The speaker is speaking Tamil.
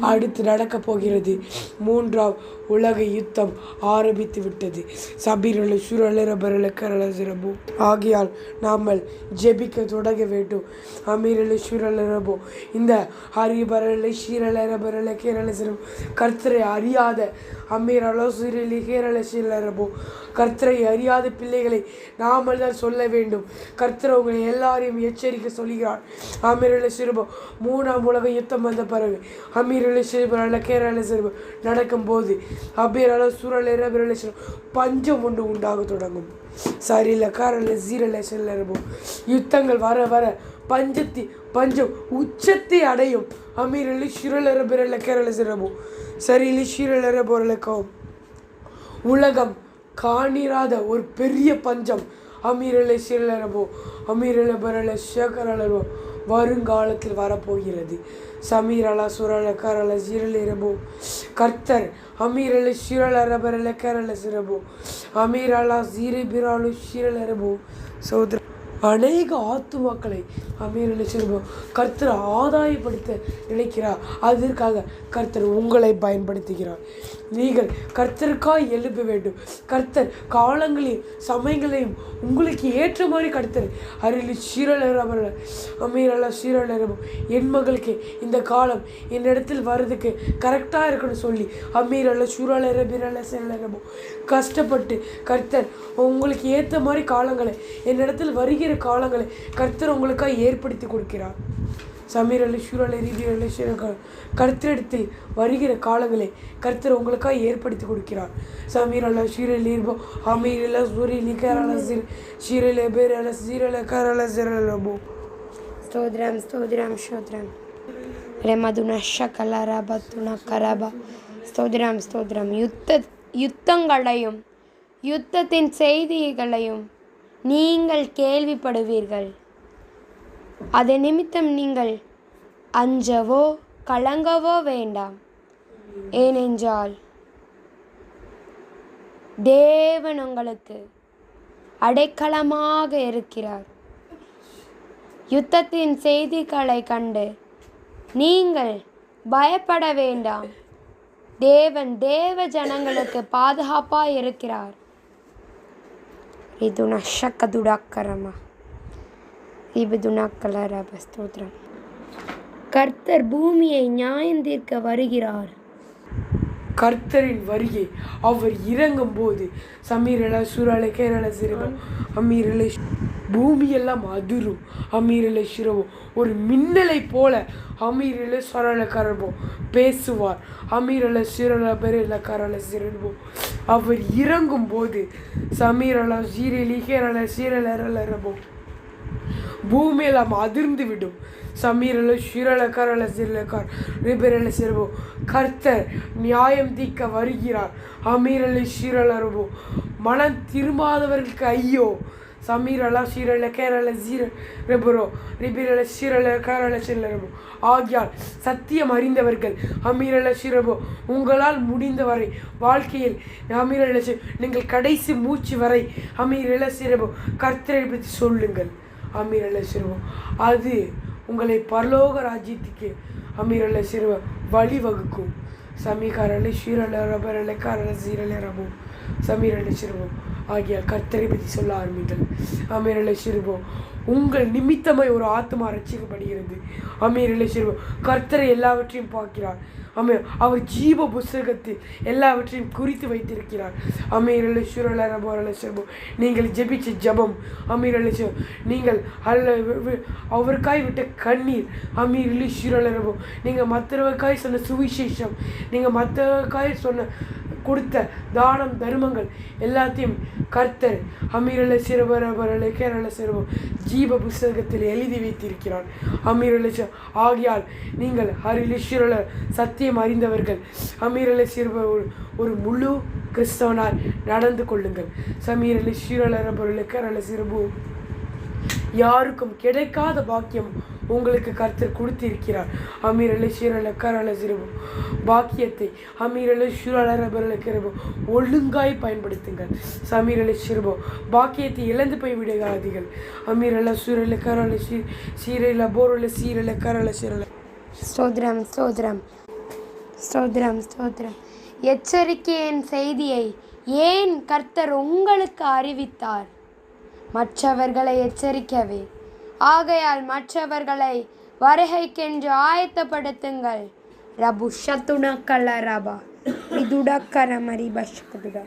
அடுத்து நடக்கப் போகிறது மூன்றாம் உலக யுத்தம் ஆரம்பித்து விட்டது. சபீரல சுரலர பரல கரல சிரபோ ஆகையால் நாமல் ஜெபிக்க தொடங்க வேண்டும். அமீரல சுரளரபோ இந்த ஹரிபரல ஷீரளர பரல கேரள சிரபோ கர்த்தரை அறியாத அமீரலோ சிறிலி கேரள சீரளரபோ கர்த்தரை அறியாத பிள்ளைகளை நாமல் தான் சொல்ல வேண்டும். கர்த்தர் உங்களை எல்லாரையும் எச்சரிக்கை சொல்கிறார். அமீரல சிறுபோ மூணாம் உலக யுத்தம் வந்த பிறகு அமீரல சிறுபரல கேரள சிறுபோ நடக்கும்போது அபீரல சுரல இரபிரல பஞ்சம் ஒன்று உண்டாக தொடங்கும். சரியில்ல காரில் சீரல செல்லரபோ யுத்தங்கள் வர வர பஞ்சத்தி பஞ்சம் உச்சத்தை அடையும். அமீரலி சுரலர பிரல கேரள சிறபோ சரியிலி சுரலர பொருளக்கம் உலகம் காணிராத ஒரு பெரிய பஞ்சம். அமீரலை சிறலரபோ அமீரல பரல சேகரலரபோ வருங்காலத்தில் வரப்போகிறது. சமீரலா சுரல கரல சிரலிரபோ கர்த்தர் அமீரல சிரலர கேரள கரல சிரபோ. அமீரலா சீரி பிராலு சிரலரபோ சோதர அநேக ஆத்துமாக்களை அமீரலை சிறபு கர்த்தர் ஆதாயப்படுத்த நினைக்கிறார். அதற்காக கர்த்தர் உங்களை பயன்படுத்துகிறார். நீங்கள் கர்த்தருக்காய் எழுப்ப வேண்டும். கர்த்தர் காலங்களையும் சமயங்களையும் உங்களுக்கு ஏற்ற மாதிரி கர்த்தர் அருளி சீரலரவர் அமீரல்ல சீரலரவும் என் மகளுக்கு இந்த காலம் என்னிடத்தில் வர்றதுக்கு கரெக்டாக இருக்கணும்னு சொல்லி. அமீரல சூரலர பிரல சீரழகிறமோ கஷ்டப்பட்டு கர்த்தர் உங்களுக்கு ஏற்ற மாதிரி காலங்களை என்னிடத்தில் வருகிற காலங்களை கர்த்தர் உங்களுக்காக ஏற்படுத்தி கொடுக்கிறார். சமீரலை சூழலை ரீதியலை கர்த்தரிடத்தில் வருகிற காலங்களை கருத்தர் உங்களுக்காக ஏற்படுத்தி கொடுக்கிறார் சமீரல ஷீரலீர்போ அமீரல சூரிய நிகரல சிர் ஷீரல பேரல சீரல கரல சிரலபோ ஸ்தோத்ரம் ஸ்தோத்ரம் ஸ்தோத்ரம் ரெமதுன ஷகல ரப துண கராபா ஸ்தோத்ரம் ஸ்தோத்ரம் யுத்த யுத்தங்களையும் யுத்தத்தின் செய்திகளையும் நீங்கள் கேள்விப்படுவீர்கள் அது நிமித்தம் நீங்கள் அஞ்சவோ கலங்கவோ வேண்டாம். ஏனென்றால் தேவன் உங்களுக்கு அடைக்கலமாக இருக்கிறார். யுத்தத்தின் செய்திகளை கண்டு நீங்கள் பயப்பட வேண்டாம். தேவன் தேவ ஜனங்களுக்கு பாதுகாப்பாக இருக்கிறார். இது நஷக்கதுடாக்கரமா துடாக்கரமா இது ஸ்தோத்திரம். கர்த்தர் பூமியை நியாயம் தீர்க்க வருகிறார். கர்த்தரின் வருகை. அவர் இறங்கும் போது சமீரல சூரலை கேரள சிறுவன் அமீரலை பூமியெல்லாம் அதிரும் அமீரலை சிறுவம் ஒரு மின்னலை போல அமீரல சரள கரபோ பேசுவார். அமீரல சிரல பெரியல கரல சிறுவோம். அவர் இறங்கும் போது சமீரல சீரலி கேரள பூமியெல்லாம் அதிர்ந்து விடும். சமீரல ஷிரல கரல சிறலக்கார் ரிபரல சிறபோ கர்த்தர் நியாயம் தீர்க்க வருகிறார். அமீரல ஷிரலரபோ மனம் திரும்பாதவர்களுக்கு ஐயோ. சமீரலா ஷீரல கேரள ஜீர ரெபுரோ ரிபிரல சீரல கேரள சில்லரபோ ஆகியால் சத்தியம் அறிந்தவர்கள் அமீரல ஷிரபோ உங்களால் முடிந்தவரை வாழ்க்கையில் அமீரல நீங்கள் கடைசி மூச்சு வரை அமீரல சிறபோ கர்த்தரை பற்றி சொல்லுங்கள். அமீரல சிறுவம் அது உங்களை பரலோக ராஜ்யத்துக்கு அமீரல சிறுவம் வழிவகுக்கும் சமீகாரலை ஷீரல ரபரல கரல சீரல ரபோ. சமீரல சிறுவம் ஆகிய கர்த்தரை பற்றி சொல்ல ஆரம்பித்தல். அமீரல சிறுவோம் உங்கள் நிமித்தமாய் ஒரு ஆத்மா ரசிக்கப்படுகிறது அமீரல சிறுவோம் கர்த்தரை எல்லாவற்றையும் பார்க்கிறார். அமே அவர் ஜீவ புஸ்தகத்தில் எல்லாவற்றையும் குறித்து வைத்திருக்கிறார். அமீரல சுரல ரபோரல நீங்கள் ஜெபிச்ச ஜபம். அமீரல நீங்கள் அல்ல வி- அவருக்காய் விட்ட கண்ணீர். அமீரலி சுரலரபோ நீங்கள் மற்றவருக்காய் சொன்ன சுவிசேஷம். நீங்கள் மற்றவருக்காய் சொன்ன கொடுத்த தானம் தர்மங்கள் எல்லாத்தையும் கர்த்தர் அமீரல சிறுவரபரலை கேரள சிறுவம் ஜீப புஸ்தகத்தில் எழுதி வைத்திருக்கிறார். அமீரல ஆகியால் நீங்கள் ஹரிலிஸ்வரர் சத்தியம் அறிந்தவர்கள். அமீரல சிறுவர் ஒரு முழு கிறிஸ்தவனாய் நடந்து கொள்ளுங்கள். சமீரலி சீரலரபொருளுக்கு கேரள சிறுபு யாருக்கும் கிடைக்காத பாக்கியம் உங்களுக்கு கர்த்தர் கொடுத்திருக்கிறார். அமீரலை சீரல கரல சிறுபு பாக்கியத்தை அமீரலை சுரல ரபரல கிரபு ஒழுங்காய் பயன்படுத்துங்கள். சமீரலை சிறுபோ பாக்கியத்தை இழந்து போய் விடாதீர்கள் அமீரல சூரல கரல சீ சீரல போரல சீரல கரல சீரல ஸ்தோத்ரம் ஸ்தோத்ரம் ஸ்தோத்ரம் ஸ்தோத்ரம் எச்சரிக்கையின் செய்தியை ஏன் கர்த்தர் உங்களுக்கு அறிவித்தார்? மற்றவர்களை எச்சரிக்கவே ஆகையால் மற்றவர்களை வருகைக்கென்று ஆயத்தப்படுத்துங்கள். ரபு ஷத்துணக்கல்ல ரபா இதுடக்கர மரி பஷ்கதுடா